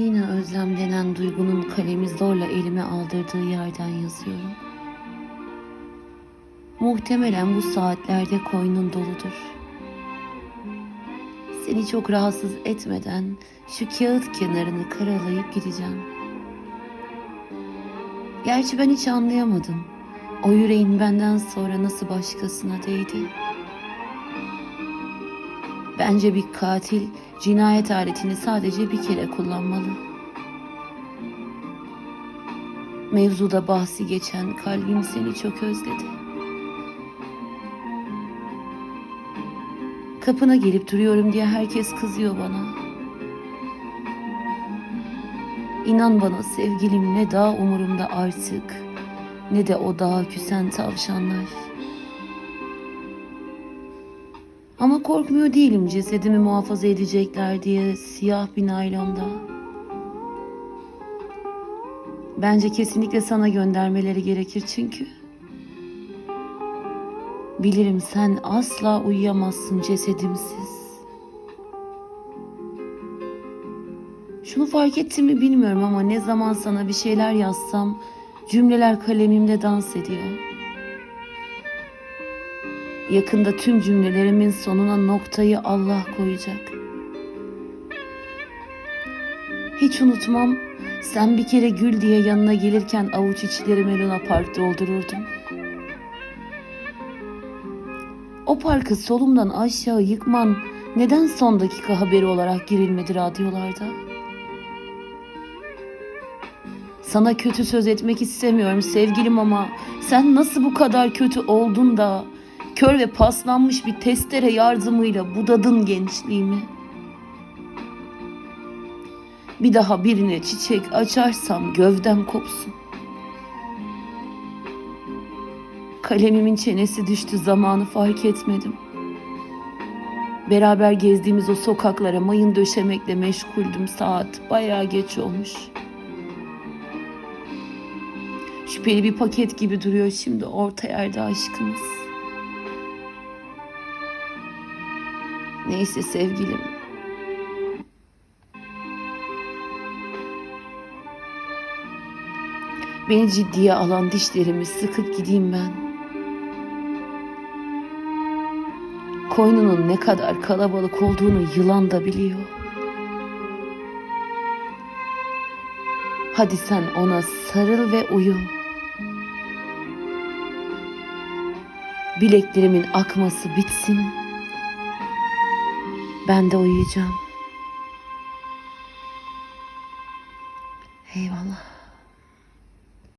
Yine özlem denen duygunun kalemi zorla elime aldırdığı yerden yazıyorum. Muhtemelen bu saatlerde koynun doludur. Seni çok rahatsız etmeden şu kağıt kenarını karalayıp gideceğim. Gerçi ben hiç anlayamadım. O yüreğin benden sonra nasıl başkasına değdi? Bence bir katil cinayet aletini sadece bir kere kullanmalı. Mevzuda bahsi geçen kalbim seni çok özledi. Kapına gelip duruyorum diye herkes kızıyor bana. İnan bana sevgilim ne daha umurumda artık ne de o dağa küsen tavşanlar. Ama korkmuyor değilim cesedimi muhafaza edecekler diye siyah bir naylonda. Bence kesinlikle sana göndermeleri gerekir çünkü. Bilirim sen asla uyuyamazsın cesedimsiz. Şunu fark ettin mi bilmiyorum ama ne zaman sana bir şeyler yazsam cümleler kalemimde dans ediyor. Yakında tüm cümlelerimin sonuna noktayı Allah koyacak. Hiç unutmam sen bir kere gül diye yanına gelirken avuç içlerimi Luna Park doldururdum. O parkı solumdan aşağı yıkman neden son dakika haberi olarak girilmedi radyolarda? Sana kötü söz etmek istemiyorum sevgilim ama sen nasıl bu kadar kötü oldun da kör ve paslanmış bir testere yardımıyla budadın gençliğimi. Bir daha birine çiçek açarsam gövdem kopsun. Kalemimin çenesi düştü zamanı fark etmedim. Beraber gezdiğimiz o sokaklara mayın döşemekle meşguldüm saat bayağı geç olmuş. Şüpheli bir paket gibi duruyor şimdi orta yerde aşkımız. Neyse sevgilim. Beni ciddiye alan dişlerimi sıkıp gideyim ben. Koynunun ne kadar kalabalık olduğunu yılan da biliyor. Hadi sen ona sarıl ve uyu. Bileklerimin akması bitsin. Ben de uyuyacağım. Eyvallah.